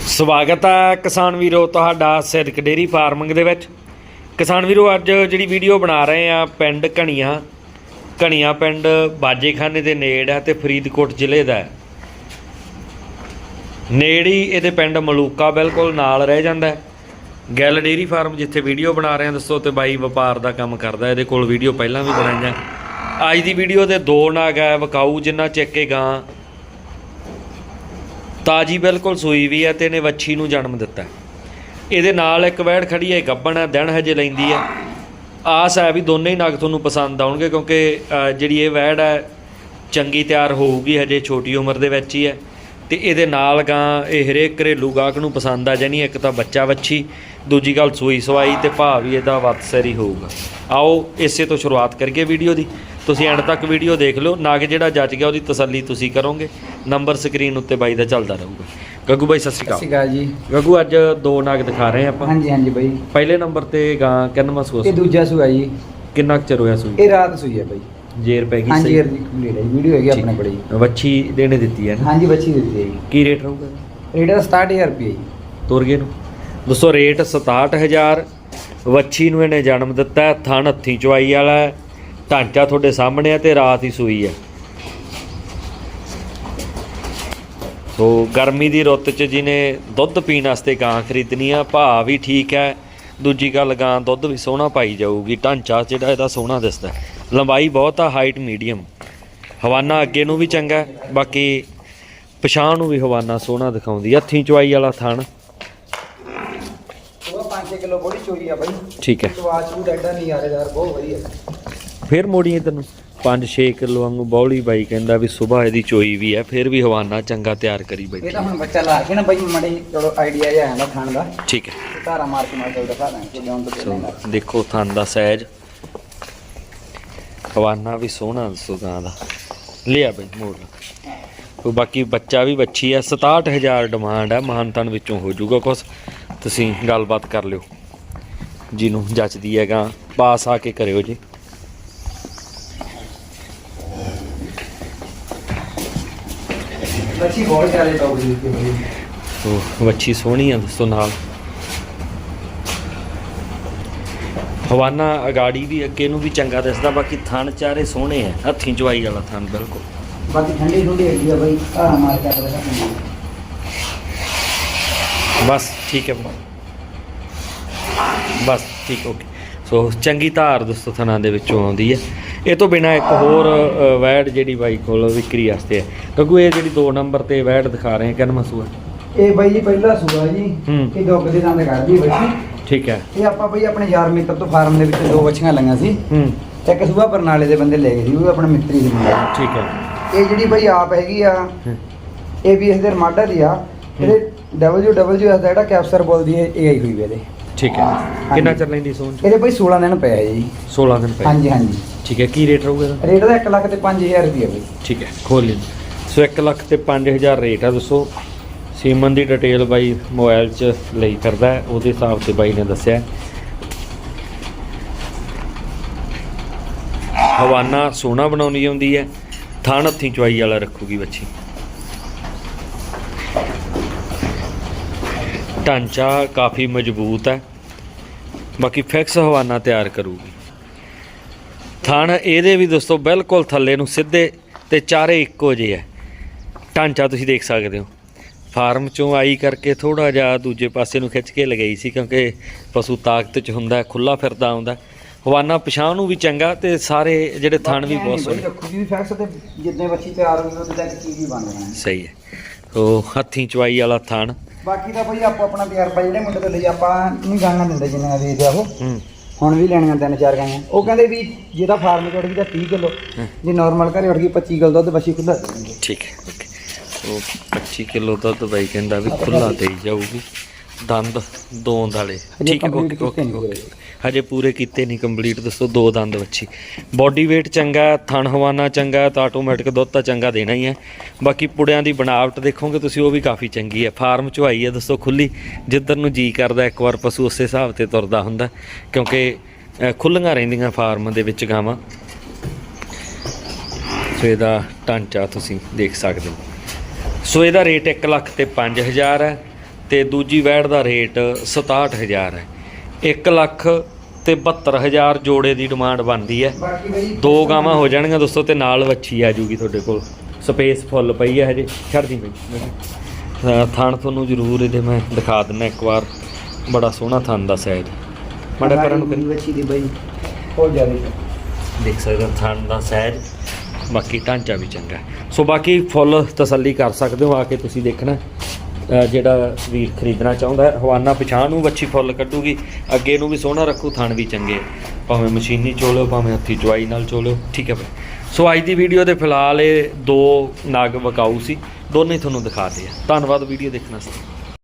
ਸਵਾਗਤ ਹੈ ਕਿਸਾਨ ਵੀਰੋ ਤੁਹਾਡਾ ਸਿਰਕ ਡੇਰੀ ਫਾਰਮਿੰਗ ਦੇ ਵਿੱਚ। ਕਿਸਾਨ ਵੀਰੋ, ਅੱਜ ਜਿਹੜੀ ਵੀਡੀਓ ਬਣਾ ਰਹੇ ਆ ਪਿੰਡ ਘਣੀਆਂ ਘਣੀਆਂ ਪਿੰਡ ਬਾਜੇਖਾਨੇ ਦੇ ਨੇੜ ਹੈ ਤੇ ਫਰੀਦਕੋਟ ਜ਼ਿਲ੍ਹੇ ਦਾ ਹੈ। ਨੇੜ ਹੀ ਇਹਦੇ ਪਿੰਡ ਮਲੂਕਾ ਬਿਲਕੁਲ ਨਾਲ ਰਹਿ ਜਾਂਦਾ ਗੈਲ ਗੱਲ ਡੇਰੀ ਫਾਰਮ ਜਿੱਥੇ ਵੀਡੀਓ ਬਣਾ ਰਹੇ ਆ ਦੱਸੋ ਤੇ ਬਾਈ ਵਪਾਰ ਦਾ ਕੰਮ ਕਰਦਾ ਇਹਦੇ ਕੋਲ ਵੀਡੀਓ ਪਹਿਲਾਂ ਵੀ ਬਣਾਈਆਂ। ਅੱਜ ਦੀ ਵੀਡੀਓ ਦੇ ਦੋ ਨਾਗ ਹੈ, ਵਕਾਊ ਜਿੰਨਾ ਚੱਕੇ ਗਾਂ ਤਾਜੀ ਬਿਲਕੁਲ ਸੂਈ ਵੀ ਹੈ ਤੇ ਇਹਨੇ ਵੱਛੀ ਨੂੰ ਜਨਮ ਦਿੱਤਾ ਇਹਦੇ ਨਾਲ ਇੱਕ ਵੈੜ ਖੜੀ ਹੈ ਗੱਬਣ ਹੈ, ਦਿਨ ਹਜੇ ਲੈਂਦੀ ਹੈ। ਆਸ ਹੈ ਵੀ ਦੋਨੇ ਹੀ ਨਗ ਤੁਹਾਨੂੰ ਪਸੰਦ ਆਉਣਗੇ ਕਿਉਂਕਿ ਜਿਹੜੀ ਇਹ ਵੈੜ ਹੈ, ਚੰਗੀ ਤਿਆਰ ਹੋਊਗੀ, ਹਜੇ ਛੋਟੀ ਉਮਰ ਦੇ ਵਿੱਚ ਹੀ ਹੈ। ਤੇ ਇਹਦੇ ਨਾਲ ਗਾਂ ਇਹ ਹਰੇਕ ਘਰੇਲੂ ਗਾਹਕ ਨੂੰ ਪਸੰਦ ਆ ਜਾਣੀ ਇੱਕ ਤਾਂ ਬੱਚਾ ਵੱਛੀ ਦੂਜੀ ਗੱਲ ਸੂਈ ਸਵਾਈ ਤੇ ਭਾਅ ਵੀ ਇਹਦਾ ਵੱਤਸਰੀ ਹੋਊਗਾ। ਆਓ ਇਸੇ ਤੋਂ ਸ਼ੁਰੂਆਤ ਕਰੀਏ ਵੀਡੀਓ ਦੀ। ਤੁਸੀਂ ਐਂਡ ਤੱਕ ਵੀਡੀਓ ਦੇਖ ਲਓ। ਨਾਗ ਜਿਹੜਾ ਜੱਜ ਗਿਆ ਉਹਦੀ ਤਸੱਲੀ ਤੁਸੀਂ ਕਰੋਗੇ। ਨੰਬਰ ਸਕਰੀਨ ਉੱਤੇ ਬਾਈ ਦਾ ਚੱਲਦਾ ਰਹੂਗਾ। ਗੱਗੂ ਬਾਈ ਸਤਿ ਸ਼੍ਰੀ ਸਤਿ ਸ਼੍ਰੀ ਅਕਾਲ ਅਕਾਲ ਜੀ। ਗੱਗੂ ਅੱਜ ਦੋ ਨਾਗ ਦਿਖਾ ਰਹੇ ਆਪਾਂ। ਹਾਂਜੀ ਹਾਂਜੀ ਬਾਈ। ਪਹਿਲੇ ਨੰਬਰ ਤੇ ਗਾਂ ਕਿੰਨਵਾਂ ਸੂਆ ਇਹ ਦੂਜਾ ਸੂਆ ਜੀ। ਕਿੰਨਾ ਕੁ ਚਿਰ ਹੋਇਆ ਸੂਈ? ਇਹ ਰਾਤ ਸੂਈ ਹੈ ਬਾਈ। ਜੇਰ ਪੈ ਗਈ ਹਾਂਜੀ ਸਹੀ? ਯਾਰ ਜੀ ਕੰਪਲੀਟ ਹੈ ਵੀਡੀਓ ਹੈਗੀ ਆਪਣੇ ਕੋਲ ਜੀ ਵੱਛੀ ਦੇਣੇ ਦਿੱਤੀ ਹੈ ਨਾ? ਹਾਂਜੀ ਬੱਚੀ ਦਿੱਤੀ ਹੈ ਕੀ ਰੇਟ ਰਹੂਗਾ? ਰੇਟ ਦਾ 67000 ਰੁਪਏ ਜੀ। ਤੁਰਗੇ ਨੂੰ ਦੋਸਤੋ ਰੇਟ 67000 ਵੱਛੀ ਨੂੰ ਇਹਨੇ ਜਨਮ ਦਿੱਤਾ, ਥਣ ਹੱਥੀ ਚਵਾਈ ਵਾਲਾ ਢਾਂਚਾ ਤੁਹਾਡੇ ਸਾਹਮਣੇ ਹੈ ਤੇ ਰਾਤ ਹੀ ਸੂਈ ਹੈ। ਸੋ ਗਰਮੀ ਦੀ ਰੁੱਤ 'ਚ ਜਿਹਨੇ ਦੁੱਧ ਪੀਣ ਵਾਸਤੇ ਗਾਂ ਖਰੀਦਣੀ ਆ, ਭਾਅ ਵੀ ਠੀਕ ਹੈ, ਦੂਜੀ ਗੱਲ ਗਾਂ ਦੁੱਧ ਵੀ ਸੋਹਣਾ ਪਾਈ ਜਾਊਗੀ, ਢਾਂਚਾ ਜਿਹੜਾ ਇਹਦਾ ਸੋਹਣਾ ਦਿਸਦਾ ਲੰਬਾਈ ਬਹੁਤ ਆ ਹਾਈਟ ਮੀਡੀਅਮ ਹਵਾਨਾ ਅੱਗੇ ਨੂੰ ਵੀ ਚੰਗਾ ਬਾਕੀ ਪਛਾਣ ਨੂੰ ਵੀ ਹਵਾਨਾ ਸੋਹਣਾ ਦਿਖਾਉਂਦੀ ਹੱਥੀਂ ਹੱਥੀ ਚਵਾਈ ਵਾਲਾ ਥਣ। 5 ਕਿਲੋ ਬੋੜੀ ਚੋਈ ਆ ਬਾਈ। ਠੀਕ ਹੈ। ਸਵਾਚ ਨੂੰ ਡੈਡਾ ਨਹੀਂ ਆ ਰਿਹਾ ਯਾਰ ਬਹੁਤ ਵਧੀਆ। ਫਿਰ ਮੋੜੀ ਇਧਰ ਨੂੰ 5-6 ਕਿਲੋ ਵਾਂਗੂ ਬੌਲੀ ਬਾਈ ਕਹਿੰਦਾ ਵੀ ਸਵੇਰ ਇਹਦੀ ਚੋਈ ਵੀ ਹੈ ਫਿਰ ਵੀ ਹਵਾਨਾ ਚੰਗਾ ਤਿਆਰ ਕਰੀ ਇਹ ਬੈਠੀ ਤਾਂ ਹੁਣ ਬੱਚਾ ਲਾ ਕੇ ਨਾ ਬਾਈ ਮੜੇ ਚਲੋ ਆਈਡੀਆ ਜਿਹਾ ਆਂਦਾ ਖਾਣ ਦਾ। ਠੀਕ ਹੈ। ਧਾਰਾ ਮਾਰ ਕੇ ਮਾਰ ਕੇ ਦਿਖਾ ਦਾਂ ਕਿ ਲਿਆਉਣ ਤੋਂ ਸੋ ਪਹਿਲਾਂ। ਦੇਖੋ ਥਣ ਦਾ ਸਾਈਜ਼ ਹਵਾਨਾ ਵੀ ਸੋਹਣਾ ਦੱਸੋ ਗਾਂ ਦਾ। ਲਿਆ ਬਈ ਮੋੜ ਬਾਕੀ ਬੱਚਾ ਵੀ ਬੱਚੀ ਹੈ 67000 ਡਿਮਾਂਡ ਹੈ ਮਹਾਨਤਨ ਵਿੱਚੋਂ ਹੋ ਜਾਊਗਾ ਕੁਛ। ਤੁਸੀਂ ਗੱਲਬਾਤ ਕਰ ਲਿਓ। ਜਿਹਨੂੰ ਜੱਚਦੀ ਹੈ ਗਾਂ ਪਾਸ ਆ ਕੇ ਕਰਿਓ ਜੀ। ਬੱਚੀ ਬਹੁਤ ਜ਼ਿਆਦਾ ਟੌਪ ਦੀ ਉਹ ਵੱਛੀ ਸੋਹਣੀ ਆ ਦੋਸਤੋ ਨਾਲ। ਹਵਾਨਾ ਅਗਾੜੀ ਵੀ ਅੱਗੇ ਨੂੰ ਵੀ ਚੰਗਾ ਦਿਸਦਾ ਬਾਕੀ ਥਣ ਚਾਰੇ ਸੋਹਣੇ ਆ। ਹੱਥੀਂ ਚਵਾਈ ਵਾਲਾ ਥਣ ਬਿਲਕੁਲ। ਬਾਕੀ ਠੰਡੀ ਠੰਡੀ ਹੈਗੀ ਆ ਬਾਈ ਧਾਰਾ ਮਾਰ ਕੇ ਬਸ। ਠੀਕ ਹੈ ਬਸ ਠੀਕ ਓਕੇ। ਸੋ ਚੰਗੀ ਧਾਰ ਦੋਸਤੋ ਥਣਾਂ ਦੇ ਵਿੱਚੋਂ ਆਉਂਦੀ ਹੈ। ਇਹ ਤੋਂ ਬਿਨਾ ਇੱਕ ਹੋਰ ਵੈੜ ਜਿਹੜੀ ਬਾਈ ਕੋਲ ਵਿਕਰੀ ਵਾਸਤੇ ਹੈ। ਕਿਉਂਕਿ ਇਹ ਜਿਹੜੀ 2 ਨੰਬਰ ਤੇ ਵੈੜ ਦਿਖਾ ਰਹੇ ਕਿੰਨ ਮਸੂਆ? ਇਹ ਬਾਈ ਜੀ ਪਹਿਲਾ ਸੂਆ ਜੀ। ਇਹ ਦੁੱਗ ਦੇ ਦੰਦ ਕੱਢਦੀ ਬੱਚੀ ਠੀਕ ਹੈ। ਇਹ ਆਪਾਂ ਬਈ ਆਪਣੇ ਯਾਰ ਮਿੱਤਰ ਤੋਂ ਫਾਰਮ ਦੇ ਵਿੱਚ ਦੋ ਬੱਚੀਆਂ ਲਈਆਂ ਸੀ। ਹੂੰ। ਇੱਕ ਸੂਆ ਬਰਨਾਲੇ ਦੇ ਬੰਦੇ ਲੈ ਗਏ ਸੀ ਉਹ ਆਪਣਾ ਮਿੱਤਰੀ ਦੇ ਮੁੰਡਾ। ਠੀਕ ਹੈ। ਇਹ ਜਿਹੜੀ ਬਈ ਆਪ ਹੈਗੀ ਆ ਇਹ ਵੀ ਇਸ ਦੇ ਰਮਾਡਾ ਦੀ ਆ। ਇਹਦੇ WWS ਦਾ ਜਿਹੜਾ ਕੈਪਸਰ ਬੋਲਦੀ ਹੈ ਇਹ ਆਈ ਹੋਈ ਵੀ ਇਹਦੇ। ਠੀਕ ਹੈ। ਕਿੰਨਾ ਚਿਰ ਲੈਂਦੀ ਸੋਨ ਚ ਇਹਦੇ ਬਈ 16 ਦਿਨ ਪਿਆ ਹੈ ਜੀ। 16 ਦਿਨ ਪਏ। ਹਾਂਜੀ ਹਾਂਜੀ। ਠੀਕ ਹੈ ਕੀ ਰੇਟ ਰਹੂਗਾ ਇਹਦਾ? ਰੇਟ ਦਾ 1 ਲੱਖ ਤੇ 5000 ਰੁਪਏ ਬਈ। ਠੀਕ ਹੈ ਖੋਲ ਲਈ ਸੋ 1 ਲੱਖ ਤੇ 5000 ਰੇਟ ਆ ਦੱਸੋ। ਸੀਮਨ ਦੀ ਡਿਟੇਲ ਬਾਈ ਮੋਬਾਈਲ 'ਚ ਲਈ ਕਰਦਾ ਹੈ, ਉਹਦੇ ਹਿਸਾਬ ਤੇ ਬਾਈ ਨੇ ਦੱਸਿਆ ਹੈ। ਹਵਾਨਾ ਸੋਨਾ ਬਣਾਉਣੀ ਆਉਂਦੀ ਹੈ ਥਣ ਹੱਥੀਂ ਚਵਾਈ ਵਾਲਾ ਰੱਖੂਗੀ ਬੱਚੀ। ਢਾਂਚਾ ਕਾਫੀ ਮਜ਼ਬੂਤ ਹੈ। ਬਾਕੀ ਫਿਕਸ ਹਵਾਨਾ ਤਿਆਰ ਕਰੂਗੀ। ਥਣ ਇਹਦੇ ਵੀ ਦੋਸਤੋ ਬਿਲਕੁਲ ਥੱਲੇ ਨੂੰ ਸਿੱਧੇ ਤੇ ਚਾਰੇ ਇੱਕੋ ਜਿਹੇ ਹੈ। ਢਾਂਚਾ ਤੁਸੀਂ ਦੇਖ ਸਕਦੇ ਹੋ। ਫਾਰਮ ਚੋਂ ਆਈ ਕਰਕੇ ਥੋੜਾ ਜਿਹਾ ਦੂਜੇ ਪਾਸੇ ਨੂੰ ਖਿੱਚ ਕੇ ਲਗਾਈ ਸੀ ਕਿਉਂਕਿ ਪਸ਼ੂ ਤਾਕਤ ਚ ਹੁੰਦਾ ਖੁੱਲਾ ਫਿਰਦਾ ਆਉਂਦਾ ਹਵਾਨਾ ਪਛਾਣ ਨੂੰ ਵੀ ਚੰਗਾ ਤੇ ਸਾਰੇ ਜਿਹੜੇ ਥਣ ਵੀ ਬਹੁਤ ਸੋਹਣੇ। ਰੱਖੂਗੀ ਵੀ ਫੈਕਸ ਤੇ ਜਿੰਨੇ ਬੱਚੀ ਤਿਆਰ ਹੋਊਗੀ ਉਹਦੇ ਤੱਕ ਚੀਜ਼ ਵੀ ਬਣ ਜਾਣਾ। ਸਹੀ ਹੈ। ਉਹ ਹੱਥੀਂ ਚਵਾਈ ਵਾਲਾ ਥਣ ਬਾਕੀ ਤਾਂ ਬਈ ਆਪੋ ਆਪਣਾ ਪਿਆਰ ਪਾ ਜਿਹੜੇ ਮੁੰਡੇ ਤੋਂ ਲਈ ਆਪਾਂ ਨਹੀਂ ਗਾਣਾ ਦਿੰਦੇ ਜਿੰਨੇ ਦੇ ਦਿਆ ਉਹ। ਹੂੰ। ਹੁਣ ਵੀ ਲੈਣੀਆਂ ਤਿੰਨ ਚਾਰ ਗਾਈਆਂ। ਉਹ ਕਹਿੰਦੇ ਵੀ ਜੇ ਤਾਂ ਫਾਰਮ ਚ ਗਈ ਤਾਂ 30 ਕਿਲੋ। ਜੇ ਨਾਰਮਲ ਘਰੇ ਉੱਠ ਗਈ 25 ਕਿਲੋ ਦੁੱਧ ਬੱਚੀ ਖੁੱਲਾ ਦੇਣਗੇ ਠੀਕ ਹੈ ਓਕੇ। ਉਹ 25 ਕਿਲੋ ਦੁੱਧ ਬਾਈ ਕਹਿੰਦਾ ਵੀ ਖੁੱਲਾ ਦੇਈ ਜਾਊਗੀ। ਦੰਦ ਦੋਂਦ ਵਾਲੇ ਠੀਕ ਹੈ ਓਕੇ ਓਕੇ ਹਜੇ ਪੂਰੇ ਕੀਤੇ ਨਹੀਂ ਕੰਪਲੀਟ ਦੱਸੋ ਦੋ ਦੰਦ ਵੱਛੀ ਬਾਡੀ weight ਚੰਗਾ ਥਣ ਹਵਾਨਾ ਚੰਗਾ ਤਾਂ ਆਟੋਮੈਟਿਕ ਦੁੱਧ ਤਾਂ ਚੰਗਾ ਦੇਣਾ ਹੀ ਹੈ। ਬਾਕੀ ਪੁੜਿਆਂ ਦੀ ਬਣਾਵਟ ਦੇਖੋਗੇ ਤੁਸੀਂ ਉਹ ਵੀ ਕਾਫੀ ਚੰਗੀ ਹੈ। ਫਾਰਮ ਚ ਆਈ ਹੈ ਦੱਸੋ ਖੁੱਲੀ। ਜਿੱਧਰ ਨੂੰ ਜੀ ਕਰਦਾ ਇੱਕ ਵਾਰ ਪਸ਼ੂ ਉਸੇ ਹਿਸਾਬ ਤੇ ਤੁਰਦਾ ਹੁੰਦਾ ਕਿਉਂਕਿ ਖੁੱਲੀਆਂ ਰਹਿੰਦੀਆਂ ਫਾਰਮ ਦੇ ਵਿੱਚ ਗਾਵਾਂ। ਸੋ ਇਹਦਾ ਢਾਂਚਾ ਤੁਸੀਂ ਦੇਖ ਸਕਦੇ ਹੋ। ਸੋ ਇਹਦਾ ਰੇਟ 1 ਲੱਖ ਤੇ 5000 ਹੈ। ਤੇ ਦੂਜੀ ਵੈੜ ਦਾ ਰੇਟ 67000 ਹੈ। 1 ਲੱਖ ਤੇ 72000 ਜੋੜੇ ਦੀ ਡਿਮਾਂਡ ਬਣਦੀ ਹੈ। ਦੋ ਗਾਵਾਂ ਹੋ ਜਾਣਗੀਆਂ ਦੋਸਤੋ ਤੇ ਨਾਲ ਵੱਛੀ ਆ ਜੂਗੀ ਤੁਹਾਡੇ ਕੋਲ। ਸਪੇਸ ਫੁੱਲ ਪਈ ਹੈ ਹਜੇ। ਛੱਡਦੀ ਪਈ ਥਣ ਤੁਹਾਨੂੰ ਜ਼ਰੂਰ ਇਹਦੇ ਮੈਂ ਦਿਖਾ ਦਿੰਦਾ ਇੱਕ ਵਾਰ। ਬੜਾ ਸੋਹਣਾ ਥਣ ਦਾ ਸਾਈਜ਼ ਮਾੜਾ ਪਰਾਂ ਨੂੰ ਕਰੀ ਬੱਚੀ ਦੀ ਬਈ। ਬਹੁਤ ਜ਼ਿਆਦਾ ਦੇਖ ਸਕਦੇ ਹੋ ਥਣ ਦਾ ਸਾਈਜ਼ ਬਾਕੀ ਢਾਂਚਾ ਵੀ ਚੰਗਾ ਹੈ। ਸੋ ਬਾਕੀ ਫੁੱਲ ਤਸੱਲੀ ਕਰ ਸਕਦੇ ਹੋ ਆ ਕੇ ਤੁਸੀਂ ਦੇਖਣਾ। ਜਿਹੜਾ ਵੀਰ ਖਰੀਦਣਾ ਚਾਹੁੰਦਾ ਹੈ, ਹਵਾਨਾ ਪਛਾਣ ਨੂੰ ਵੱਛੀ ਫੁੱਲ ਕੱਢੂਗੀ, ਅੱਗੇ ਨੂੰ ਵੀ ਸੋਹਣਾ ਰੱਖੂ, ਥਣ ਵੀ ਚੰਗੇ। ਭਾਵੇਂ ਮਸ਼ੀਨੀ ਚੋਲਿਓ, ਭਾਵੇਂ ਹੱਥੀ ਚੁਆਈ ਨਾਲ ਚੋਲਿਓ, ਠੀਕ ਹੈ ਭਾਈ ਸੋ ਅੱਜ ਦੀ ਵੀਡੀਓ ਦੇ ਫਿਲਹਾਲ ਇਹ ਦੋ ਨਾਗ ਵਕਾਊ ਸੀ, ਦੋਨੇ ਤੁਹਾਨੂੰ ਦਿਖਾਤੇ ਆ। ਧੰਨਵਾਦ ਵੀਡੀਓ ਦੇਖਣ ਵਾਸਤੇ।